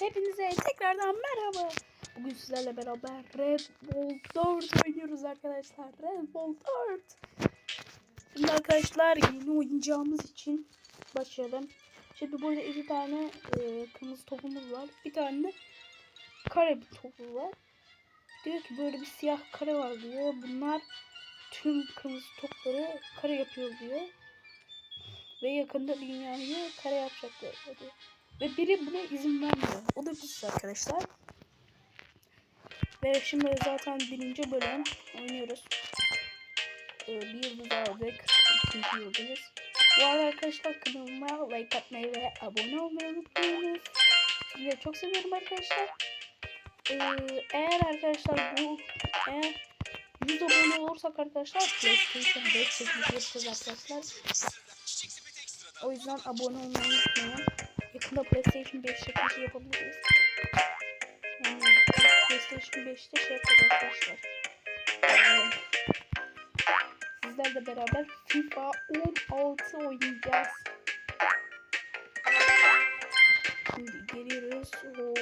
Hepinize tekrardan merhaba. Bugün sizlerle beraber Red Bull 4 oynuyoruz arkadaşlar. Red Bull 4. Şimdi arkadaşlar yeni oynayacağımız için başlayalım. Şimdi burada iki tane e, kırmızı topumuz var. Bir tane de kare bir topu var. Diyor ki böyle bir siyah kare var diyor. Bunlar tüm kırmızı topları kare yapıyor diyor. Ve yakında dünyayı kare yapacaklar diyor. Ve biri buna izin vermiyor. O da biz arkadaşlar. Ve şimdi zaten birinci bölüm oynuyoruz. Ee, bir yıldız aldık. İkinci yıldız. Bu arada arkadaşlar kanalıma like atmayı ve abone olmayı unutmayınız. Sizi çok seviyorum arkadaşlar. Ee, eğer arkadaşlar bu eğer 100 abone olursak arkadaşlar PlayStation 5 çekeceğiz arkadaşlar. O yüzden abone olmayı unutmayın. Yakında PlayStation 5 çekişi yapabiliriz. Yani PlayStation 5'te şey yapacağız arkadaşlar. Ee, Sizlerle beraber FIFA 16 oynayacağız. Şimdi geliyoruz. Oo.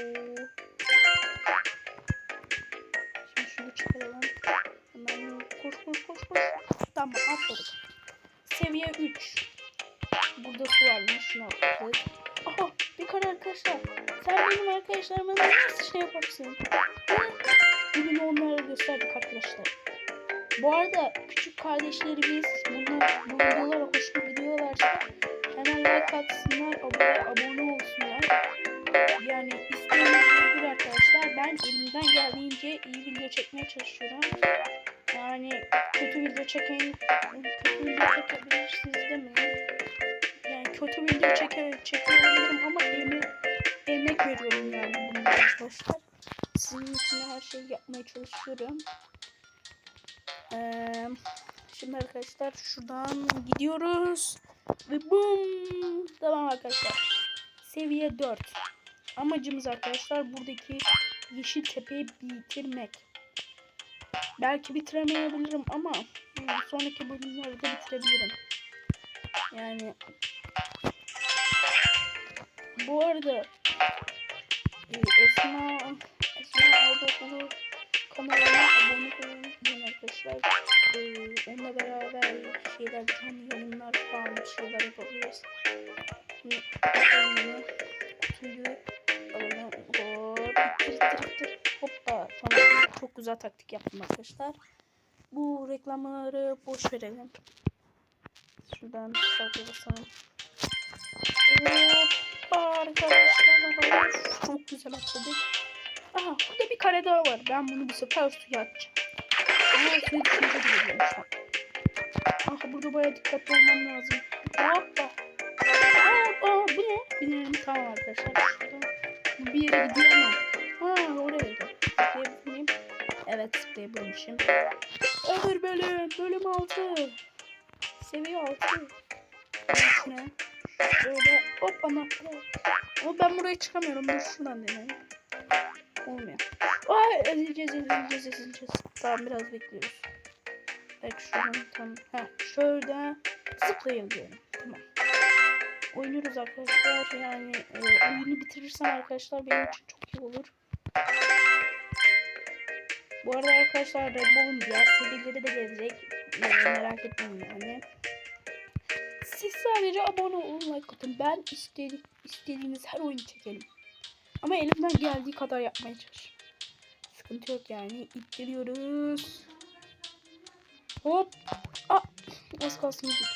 Şimdi şunu çıkaralım. Hemen koş koş koş koş. Tamam atladık. Seviye 3. Burada su varmış. Şunu atladık. Aha bir kare arkadaşlar. Sen benim arkadaşlarıma nasıl şey yaparsın? Bugün onlara gösterdik arkadaşlar. Bu arada küçük kardeşlerimiz bunu bu videolara hoşuna gidiyorlarsa hemen like atsınlar, abone, abone olsunlar. Yani isteğiniz nedir arkadaşlar? Ben elimden geldiğince iyi video çekmeye çalışıyorum. Yani kötü video çeken kötü video çekebilirsiniz demeyin. Kötü video çeke, çekebilirim ama emek, emek veriyorum yani bunda arkadaşlar. Sizin için her şeyi yapmaya çalışıyorum. Ee, şimdi arkadaşlar şuradan gidiyoruz. Ve bum. Tamam arkadaşlar. Seviye 4. Amacımız arkadaşlar buradaki yeşil tepeyi bitirmek. Belki bitiremeyebilirim ama sonraki bölümlerde bitirebilirim. Yani bu arada e, Esma Esma Erdoğan'ı kanalına abone olun arkadaşlar. Ee, onunla beraber şeyler canlı yayınlar falan bir şeyler yapabiliriz. Şimdi kutuyu alalım. Hop ittir ittir ittir. Hoppa tamam çok güzel taktik yaptım arkadaşlar. Bu reklamları boş verelim. Şuradan start'a basalım. Hoppa arkadaşlar. Çok güzel atladık. Aha burada bir kare daha var. Ben bunu bu sefer suya atacağım. Aa suya düşünce biliyorum şu an. Aha burada baya dikkatli olmam lazım. Hoppa. Aa, aa bu ne? Binelim tamam arkadaşlar. Şurada. Bir yere gidiyor ama. Ha oraydı. Zıplayabilir miyim? Evet zıplayabilmişim. Öbür bölüm. Bölüm 6. Seviye 6. Ne? Böyle hop ama. Ama ben buraya çıkamıyorum. Dur şuradan deneyelim. Olmuyor. Ay ezileceğiz ezileceğiz ezileceğiz. Tamam biraz bekliyoruz. Belki şuradan tam. Heh şöyle zıplayalım diyelim. Tamam. Oynuyoruz arkadaşlar. Yani e, oyunu bitirirsem arkadaşlar benim için çok iyi olur. Bu arada arkadaşlar Red Bull'un diğer serileri de gelecek. E, merak etmeyin yani. Siz sadece abone olun like atın. Ben istedi istediğiniz her oyunu çekelim. Ama elimden geldiği kadar yapmaya çalışıyorum. Sıkıntı yok yani. İttiriyoruz. Hop. Aa, az kalsın gittik.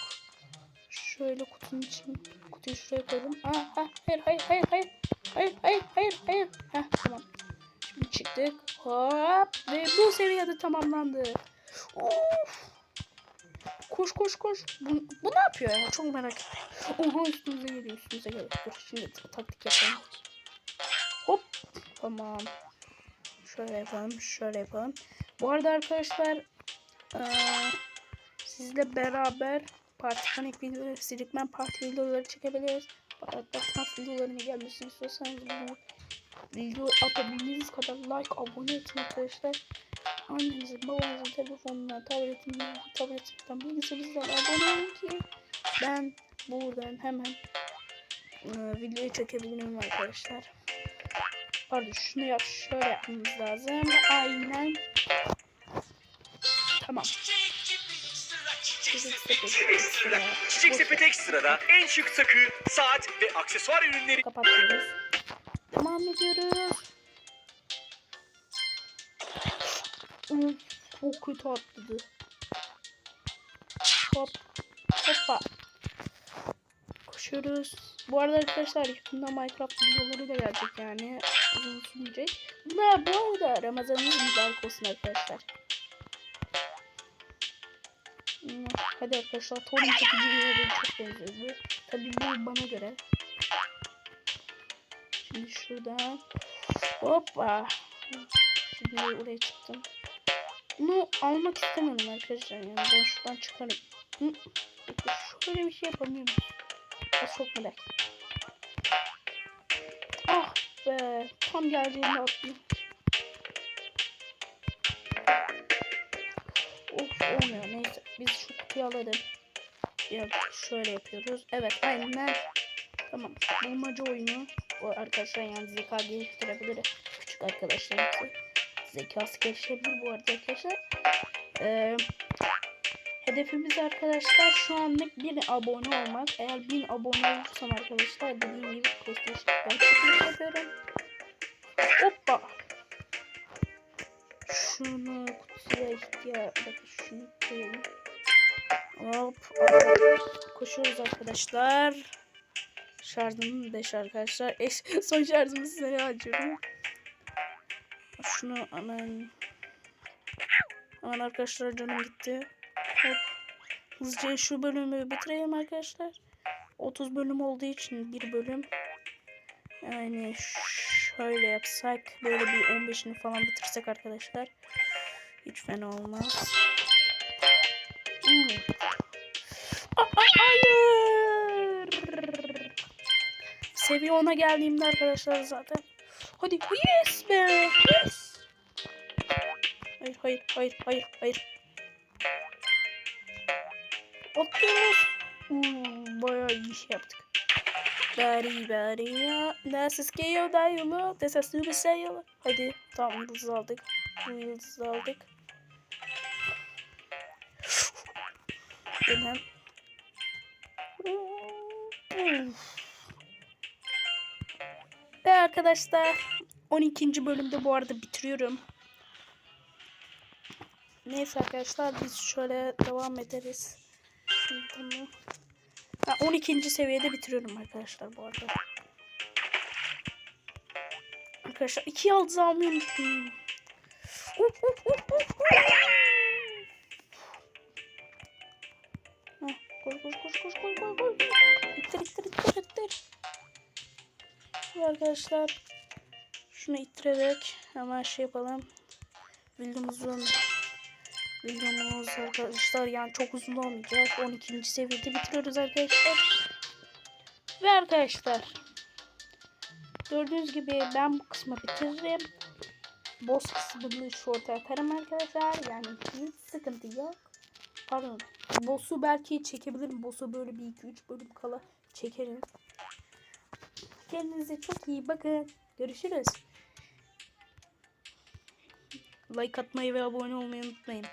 Şöyle kutunun için kutuyu şuraya koydum. Aa, ha, hayır hayır hayır hayır. Hayır hayır hayır hayır. Heh, tamam. Şimdi çıktık. Hop. Ve bu seviyede tamamlandı. Of. Koş koş koş. Bu, bu ne yapıyor ya? Çok merak ettim. Oha üstümüze geliyor üstümüze geliyor. Dur şimdi taktik yapalım. Hop. Tamam. Şöyle yapalım. Şöyle yapalım. Bu arada arkadaşlar eee sizle beraber parti panik videoları, Sirikmen parti videoları çekebiliriz. Hatta snap videolarını gelmesini istiyorsanız video atabildiğiniz kadar like, abone etin arkadaşlar. Annenizin, babanızın telefonuna, tabletine, tabletinden, bilgisayarınızdan abone olun ki ben buradan hemen e, videoyu çekebilirim arkadaşlar. Pardon şunu yap şöyle yapmamız lazım. Aynen. Tamam. Çiçek sepeti ekstra. Çiçek sepeti ekstrada en şık takı, saat ve aksesuar ürünleri Kapatıyoruz. Devam ediyoruz. Uf, çok kötü atladı. Hop. Hoppa. Koşuyoruz. Bu arada arkadaşlar yakında Minecraft videoları da gelecek yani. Uzun. Bunlar bu arada Ramazan'ın mübarek olsun arkadaşlar. Hmm, Hadi arkadaşlar torun çekiciye de çok benziyor. Tabii bu bana göre. Şimdi şuradan hoppa. Şimdi oraya çıktım. Bunu almak istemiyorum arkadaşlar yani ben şuradan çıkarım. Hı? Şöyle bir şey yapamıyorum. Çok merak. Ah be tam geldiğinde attım. Of olmuyor neyse biz şu kutuyu alalım. Ya şöyle yapıyoruz. Evet aynen. Tamam. Bulmaca oyunu. O arkadaşlar yani zeka geliştirebilir. Küçük arkadaşlar için. Zekası gelişebilir bu arada arkadaşlar. Ee, hedefimiz arkadaşlar şu anlık 1000 abone olmak. Eğer 1000 abone olursam arkadaşlar dediğim gibi PlayStation ben çekiliş yapıyorum. Hoppa. Şunu kutuya ihtiyaç. Bakın şunu koyalım. Hop. Koşuyoruz arkadaşlar. Şarjım 5 arkadaşlar. Eş, son şarjımı size açıyorum. Şunu hemen hemen arkadaşlar canım gitti. Hop. Hızlıca şu bölümü bitireyim arkadaşlar. 30 bölüm olduğu için bir bölüm. Yani şöyle yapsak böyle bir 15'ini falan bitirsek arkadaşlar. Hiç fena olmaz. Hmm. Hayır. Seviye 10'a geldiğimde arkadaşlar zaten. Hadi yes be. Yes. Hayır hayır hayır hayır hayır. Atlıyoruz. Hmm, bayağı iyi şey yaptık. Bari bari ya. Nasıl scale dialı? Desa super sale. Hadi tamam yıldız aldık. Bu yıldız aldık. Hemen. Ve arkadaşlar 12. bölümde bu arada bitiriyorum. Neyse arkadaşlar biz şöyle devam ederiz. Şimdi. Ha, 12. seviyede bitiriyorum arkadaşlar bu arada. Arkadaşlar iki yıldız almayı unuttum. Koş koş koş koş koş koş. İttir ittir ittir ittir. Ve arkadaşlar şunu ittirerek hemen şey yapalım. Videomuzun videomuz arkadaşlar yani çok uzun olmayacak. 12. seviyede bitiriyoruz arkadaşlar. Ve arkadaşlar gördüğünüz gibi ben bu kısmı bitiririm. Boss kısmını short'a atarım arkadaşlar. Yani hiç sıkıntı yok. Pardon. Boss'u belki çekebilirim. Boss'u böyle bir 2-3 bölüm kala çekerim. Kendinize çok iyi bakın. Görüşürüz. Like atmayı ve abone olmayı unutmayın.